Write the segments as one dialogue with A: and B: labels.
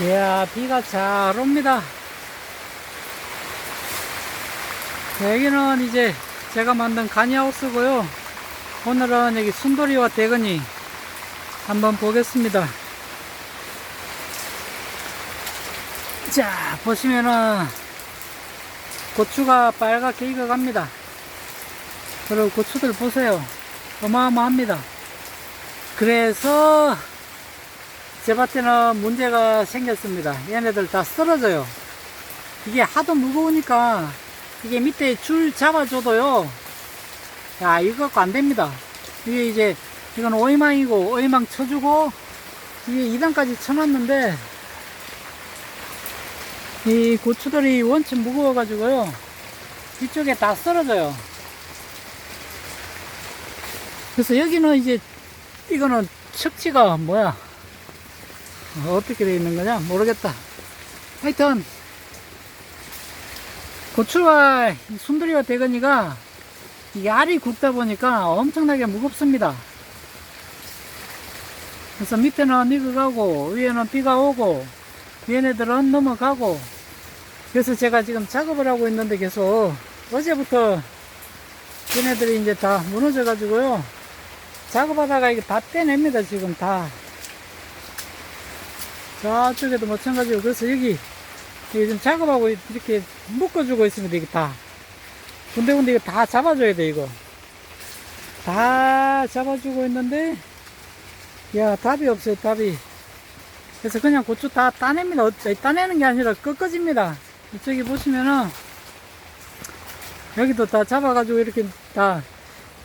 A: 이야, 비가 잘 옵니다. 여기는 이제 제가 만든 가니하우스고요. 오늘은 여기 순돌이와 대건이 한번 보겠습니다. 자, 보시면은 고추가 빨갛게 익어갑니다. 그리고 고추들 보세요. 어마어마합니다. 그래서 제 밭에는 문제가 생겼습니다. 얘네들 다 쓰러져요. 이게 하도 무거우니까 이게 밑에 줄 잡아줘도요. 야, 이거 갖고 안 됩니다. 이게 이제 이건 오이망이고 오이망 쳐주고 이게 2단까지 쳐놨는데 이 고추들이 원체 무거워가지고요. 이쪽에 다 쓰러져요. 그래서 여기는 이제 이거는 척지가 뭐야 어떻게 되어 있는 거냐? 모르겠다. 하여튼 고추와 이 순두리와 대건이가 이 알이 굵다 보니까 엄청나게 무겁습니다. 그래서 밑에는 익어가고 위에는 비가 오고 얘네들은 넘어가고 그래서 제가 지금 작업을 하고 있는데 계속 어제부터 얘네들이 이제 다 무너져 가지고요. 작업하다가 이게 다 떼냅니다 지금 다 저쪽에도 마찬가지고 그래서 여기 지금 작업하고 이렇게 묶어주고 있습니다 이게 다. 군데군데 이거 다 잡아줘야 돼 이거. 다 잡아주고 있는데 야 답이 없어요 답이. 그래서 그냥 고추 다 따냅니다. 어, 따내는 게 아니라 꺾어집니다. 이쪽에 보시면은 여기도 다 잡아가지고 이렇게 다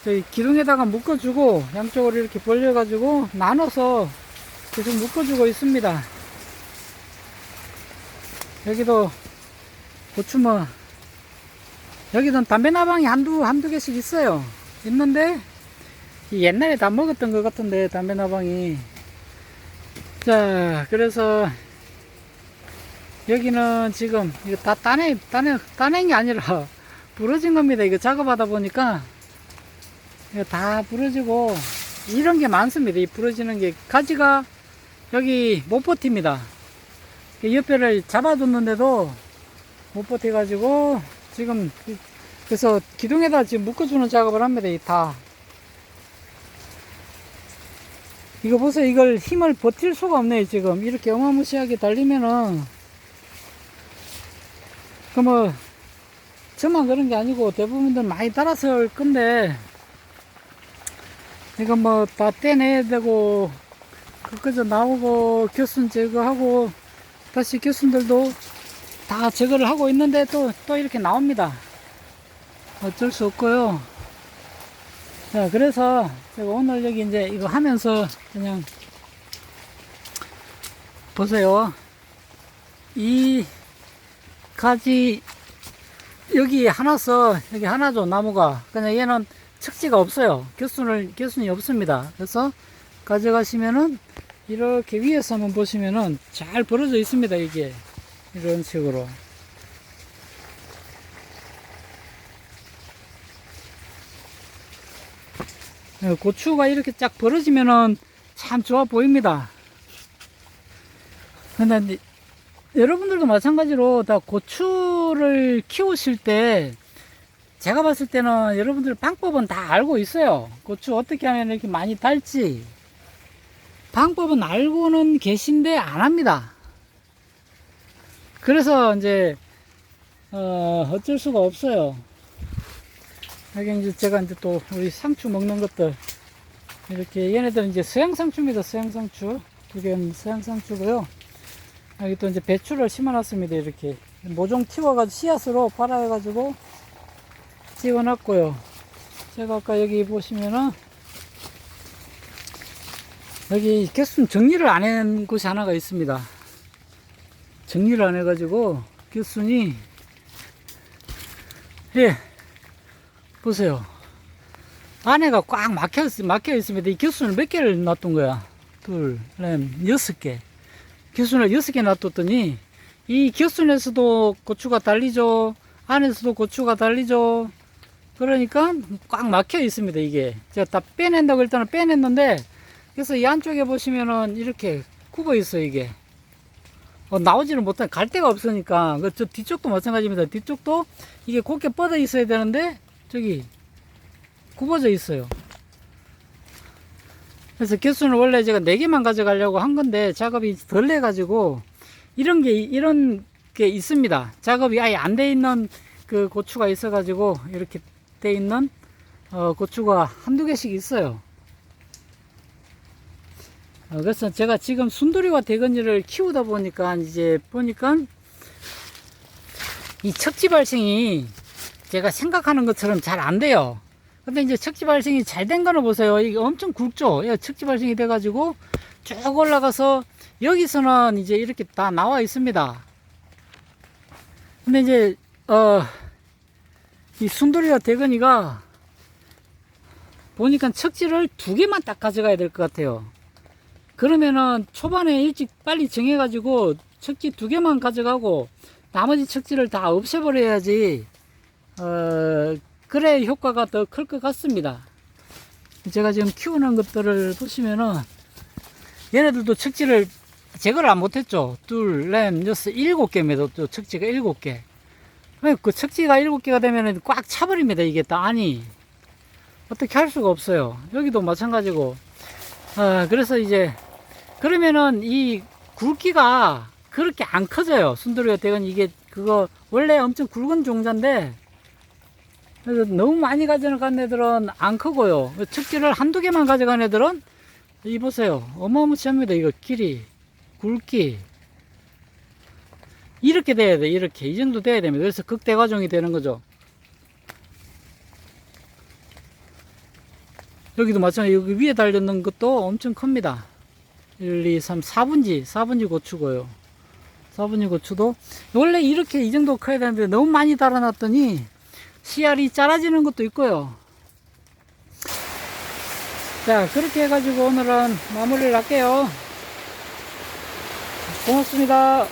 A: 저희 기둥에다가 묶어주고 양쪽으로 이렇게 벌려가지고 나눠서 계속 묶어주고 있습니다. 여기도 고추뭐 여기는 담배 나방이 한두 한두 개씩 있어요. 있는데 이 옛날에 다 먹었던 것 같은데 담배 나방이 자 그래서 여기는 지금 이거 다 따내 따내 따낸 게 아니라 부러진 겁니다. 이거 작업하다 보니까 이거 다 부러지고 이런 게 많습니다. 이 부러지는 게 가지가 여기 못 버팁니다. 그 옆에를 잡아뒀는데도 못 버텨가지고 지금 그래서 기둥에다 지금 묶어주는 작업을 합니다. 이 다. 이거 보세요. 이걸 힘을 버틸 수가 없네요. 지금 이렇게 어마무시하게 달리면은 그뭐 저만 그런 게 아니고 대부분들 많이 따라서 건데 이거 뭐 다 떼내야 되고 그거저 나오고 교순 제거하고 다시 교순들도 다 제거를 하고 있는데 또 또 이렇게 나옵니다. 어쩔 수 없고요. 자 그래서 제가 오늘 여기 이제 이거 하면서 그냥 보세요. 이 가지 여기 하나서 여기 하나죠 나무가. 그냥 얘는 척지가 없어요. 교순을 교순이 없습니다. 그래서 가져가시면은 이렇게 위에서 한번 보시면은 잘 벌어져 있습니다 이게. 이런 식으로. 예, 고추가 이렇게 쫙 벌어지면은 참 좋아 보입니다. 근데 여러분들도 마찬가지로 다 고추를 키우실 때 제가 봤을 때는 여러분들 방법은 다 알고 있어요. 고추 어떻게 하면 이렇게 많이 달지 방법은 알고는 계신데 안 합니다. 그래서 이제 어, 어쩔 수가 없어요. 여기 이제 제가 이제 또 우리 상추 먹는 것들 이렇게 얘네들은 이제 서양 상추입니다. 서양 상추 두 개는 서양 상추고요. 여기 또 이제 배추를 심어놨습니다. 이렇게 모종 튀워가지고 씨앗으로 발아해가지고 찍어놨고요. 제가 아까 여기 보시면은 여기 개순 정리를 안 한 곳이 하나가 있습니다. 정리를 안 해가지고 개순이 예 보세요. 안에가 꽉 막혀, 있- 막혀 있습니다. 이 개순을 몇 개를 놔둔 거야? 둘, 넷, 여섯 개. 겨순을 여섯 개 놔뒀더니 이 겨순에서도 고추가 달리죠. 안에서도 고추가 달리죠. 그러니까 꽉 막혀 있습니다. 이게 제가 다 빼낸다고 일단은 빼냈는데 그래서 이 안쪽에 보시면은 이렇게 굽어 있어 요 이게 어, 나오지를 못해 갈 데가 없으니까 그 저 뒤쪽도 마찬가지입니다. 뒤쪽도 이게 곱게 뻗어 있어야 되는데 저기 굽어져 있어요. 그래서 개수는 원래 제가 4개만 가져가려고 한 건데 작업이 덜 해가지고 이런 게 이런 게 있습니다. 작업이 아예 안 돼 있는 그 고추가 있어가지고 이렇게 돼 있는 어, 고추가 한두 개씩 있어요. 어, 그래서 제가 지금 순두리와 대건지를 키우다 보니까 이제 보니까 이 척지 발생이 제가 생각하는 것처럼 잘 안 돼요. 근데 이제 척지 발생이 잘 된 거는 보세요. 이게 엄청 굵죠? 예, 척지 발생이 돼가지고 쭉 올라가서 여기서는 이제 이렇게 다 나와 있습니다. 근데 이제, 어, 이 순두리와 대건이가 보니까 척지를 두 개만 딱 가져가야 될 것 같아요. 그러면은 초반에 일찍 빨리 정해가지고 척지 두 개만 가져가고 나머지 척지를 다 없애버려야지 어 그래 효과가 더 클 것 같습니다. 제가 지금 키우는 것들을 보시면은 얘네들도 척지를 제거를 안 못했죠. 둘, 넷, 여섯, 일곱 개입니다. 또 척지가 일곱 개. 그 척지가 일곱 개가 되면은 꽉 차버립니다. 이게 다 아니 어떻게 할 수가 없어요. 여기도 마찬가지고. 아 그래서 이제 그러면은 이 굵기가 그렇게 안 커져요. 순두리가 대건 이게 그거 원래 엄청 굵은 종자인데 그래서 너무 많이 가져간 애들은 안 크고요. 척지를 한두 개만 가져간 애들은 이 보세요. 어마무시합니다. 이거 길이 굵기 이렇게 돼야 돼. 이렇게 이 정도 돼야 됩니다. 그래서 극대과종이 되는 거죠. 여기도 마찬가지 여기 위에 달렸는 것도 엄청 큽니다. 1, 2, 3, 4분지, 4분지 고추고요. 4분지 고추도 원래 이렇게 이 정도 커야 되는데 너무 많이 달아놨더니 씨알이 짧아지는 것도 있고요. 자, 그렇게 해가지고 오늘은 마무리를 할게요. 고맙습니다.